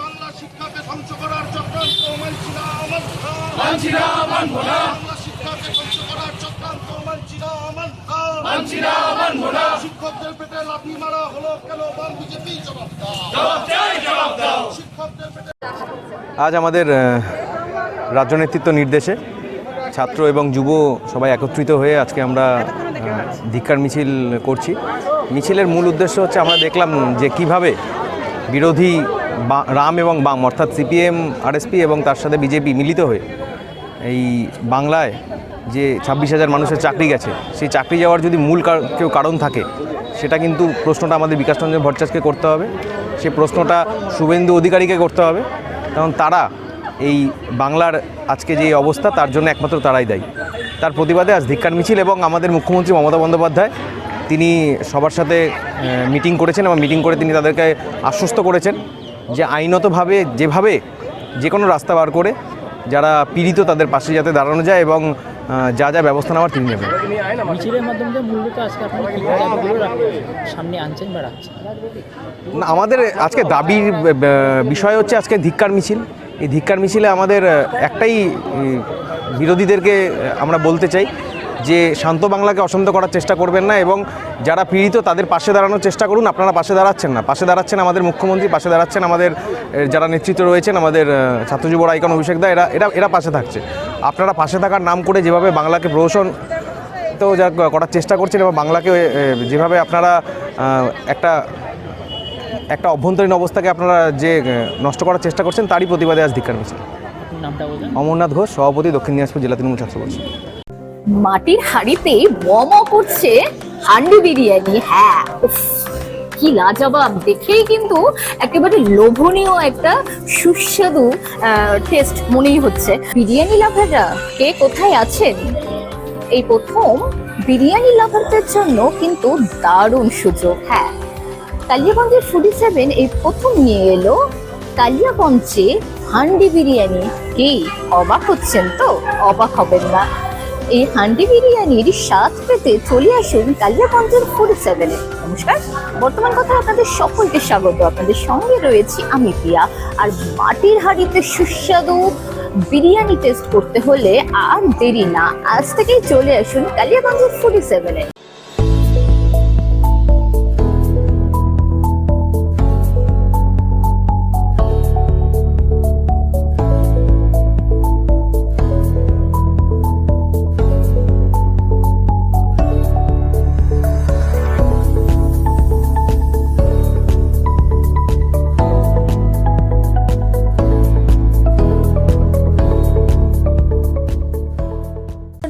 Bangla শিক্ষাকে ধ্বংস করার চক্রান্ত মানছি না মানছি না মানব না বাংলা শিক্ষাকে ধ্বংস করার চক্রান্ত মানছি না মানছি না শিক্ষকদের পেটে লাথি মারা হলো কেন? বাম বিজেপি জবাব দাও। শিক্ষকদের পেটে আজ আমাদের রাজ্য নেতৃত্ব নির্দেশে ছাত্র এবং যুব সবাই একত্রিত হয়ে আজকে আমরা ধিক্ষার মিছিল করছি। মিছিলের মূল উদ্দেশ্য হচ্ছে আমরা দেখলাম যে কীভাবে বিরোধী বা- রাম এবং বাম অর্থাৎ সিপিএম আরএসপি এবং তার সাথে বিজেপি মিলিত হয়ে এই বাংলায় যে ছাব্বিশ হাজার মানুষের চাকরি গেছে, সেই চাকরি যাওয়ার যদি মূল কেউ কারণ থাকে, সেটা কিন্তু প্রশ্নটা আমাদের বিকাশ রঞ্জন ভট্টাচার্যকে করতে হবে। সে প্রশ্নটা শুভেন্দু অধিকারীকে করতে হবে। কারণ তারা এই বাংলার আজকে যে অবস্থা, তার জন্য একমাত্র তারাই দায়ী। তার প্রতিবাদে আজ ধিক্কার মিছিল এবং আমাদের মুখ্যমন্ত্রী মমতা বন্দ্যোপাধ্যায়, তিনি সবার সাথে মিটিং করেছেন এবং মিটিং করে তিনি তাদেরকে আশ্বস্ত করেছেন যে আইনতভাবে, যেভাবে যে কোনো রাস্তা বার করে যারা পীড়িত তাদের পাশে যাতে দাঁড়ানো যায় এবং যা যা ব্যবস্থা নেওয়ার তিনি নেবেন। মিছিলের মাধ্যমে যে আজকে আপনারা কী কী দাবিগুলো রাখ- সামনে আনছেন বা রাখছেন? না, আমাদের আজকে দাবির বিষয় হচ্ছে আজকে ধিক্কার মিছিল। এই ধিক্কার মিছিলে আমাদের একটাই বিরোধীদেরকে আমরা বলতে চাই যে শান্ত বাংলাকে অশান্ত করার চেষ্টা করবেন না এবং যারা পীড়িত তাদের পাশে দাঁড়ানোর চেষ্টা করুন। আপনারা পাশে দাঁড়াচ্ছেন না। পাশে দাঁড়াচ্ছেন আমাদের মুখ্যমন্ত্রী পাশে দাঁড়াচ্ছেন আমাদের যারা নেতৃত্ব রয়েছেন আমাদের আহ, ছাত্র যুব আইকন অভিষেক দা এরা এরা এরা পাশে থাকছে। আপনারা পাশে থাকার নাম করে যেভাবে বাংলাকে প্রহসন তো যা করার চেষ্টা করছেন এবং বাংলাকে যেভাবে আপনারা একটা একটা অভ্যন্তরীণ অবস্থাকে আপনারা যে নষ্ট করার চেষ্টা করছেন তারই প্রতিবাদে আজ ধিক্কার মিছিল। অমরনাথ ঘোষ সভাপতি দক্ষিণ দিনাজপুর জেলা তৃণমূল ছাত্র পরিষদ। মাটির হাঁড়িতে মম করছে হান্ডি বিরিয়ানি। হ্যাঁ কি লাজবাব। দেখেই কিন্তু একেবারে লোভনীয় একটা সুস্বাদু টেস্ট মনেই হচ্ছে। বিরিয়ানি লাভাররা কে কোথায় আছেন? এই প্রথম বিরিয়ানি লাভারদের জন্য কিন্তু দারুণ সুযোগ। হ্যাঁ কালিয়াগঞ্জের ফুডি সেভেন এই প্রথম নিয়ে এলো কালিয়াগঞ্জে হান্ডি বিরিয়ানি। কি অবাক হচ্ছেন তো? অবাক হবেন না। এই হান্ডি বিরিয়ানির স্বাদ পেতে চলে আসুন কালিয়াগঞ্জের ফুড সেভেনে নমস্কার, বর্তমান কথা আপনাদের সকলকে স্বাগত। আপনাদের সঙ্গে রয়েছি আমি প্রিয়া। আর মাটির হাড়িতে সুস্বাদু বিরিয়ানি টেস্ট করতে হলে আর দেরি না। আজ থেকেই চলে আসুন কালিয়াগঞ্জের ফুড সেভেনে